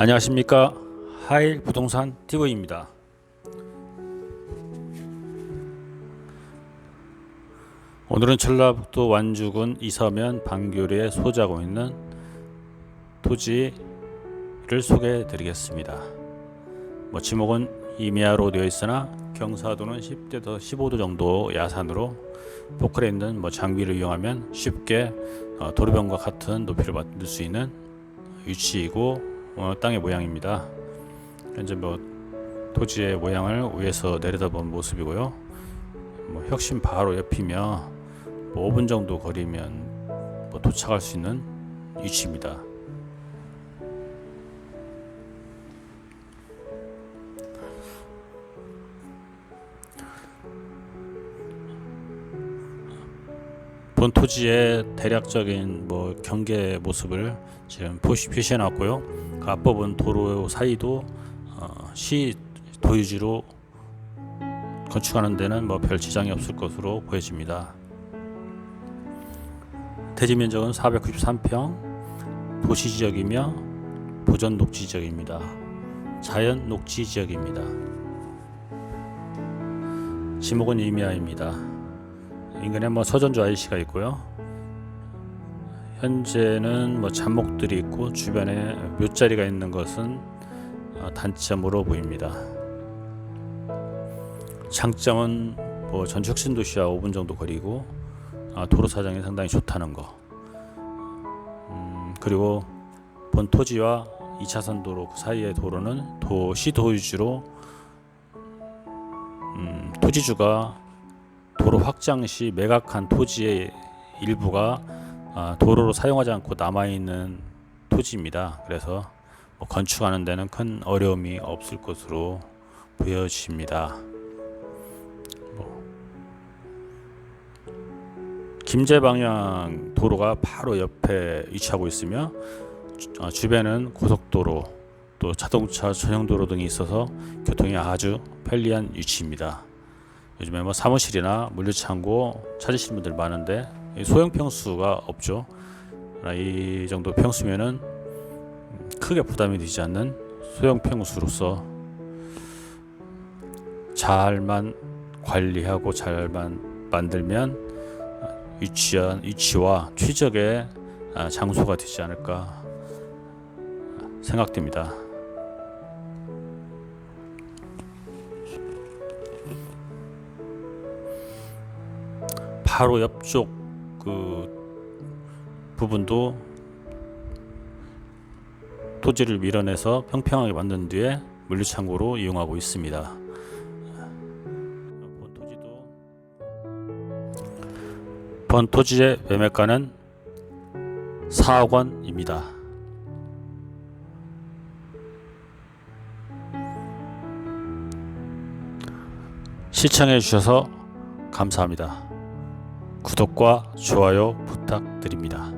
안녕하십니까 하일 부동산 TV입니다. 오늘은 전라북도 완주군 이서면 방교리에 소지하고 있는 토지를 소개해 드리겠습니다. 뭐 지목은 이미야로 되어 있으나 경사도는 10도에서 15도 정도 야산으로 포크레 있는 뭐 장비를 이용하면 쉽게 어, 도로변과 같은 높이를 만들 수 있는 위치이고 어, 땅의 모양입니다. 현재 뭐 토지의 모양을 위에서 내려다본 모습이고요. 뭐 혁신 바로 옆이며 뭐 5분 정도 거리면 뭐 도착할 수 있는 위치입니다. 본 토지의 대략적인 뭐 경계 모습을 지금 표시, 표시해 놨고요. 그 앞부분 도로 사이도 어, 시 도유지로 건축하는 데는 뭐 별 지장이 없을 것으로 보여집니다. 대지 면적은 493평, 도시 지역이며 보전 녹지 지역입니다. 자연 녹지 지역입니다. 지목은 이미야입니다. 인근에 뭐 서전주 IC가 있고요. 현재는 뭐 잡목들이 있고 주변에 묘자리가 있는 것은 어, 단점으로 보입니다. 장점은 뭐 전주 혁신 도시와 5분 정도 거리고 아, 도로 사정이 상당히 좋다는 거. 음, 그리고 본 토지와 2차선 도로 그 사이의 도로는 도시 도유지로 음, 토지주가 도로 확장 시 매각한 토지의 일부가 아, 도로로 사용하지 않고 남아 있는 토지입니다. 그래서 뭐 건축하는 데는 큰 어려움이 없을 것으로 보여집니다. 뭐 김제 방향 도로가 바로 옆에 위치하고 있으며 주- 어, 주변은 고속도로 또 자동차 전용 도로 등이 있어서 교통이 아주 편리한 위치입니다. 요즘에 뭐 사무실이나 물류창고 찾으시는 분들 많은데 이 소형 평수가 없죠. 그러나 이 정도 평수면은 크게 부담이 되지 않는 소형 평수로서 잘만 관리하고 잘만 만들면 위치한 위치와 최적의 아, 장소가 되지 않을까 생각됩니다. 바로 옆쪽 그 부분도 토지를 밀어내서 평평하게 만든 뒤에 물류창고로 이용하고 있습니다. 본 토지의 매매가는 4억 원입니다. 시청해 주셔서 감사합니다. 구독과 좋아요 부탁드립니다.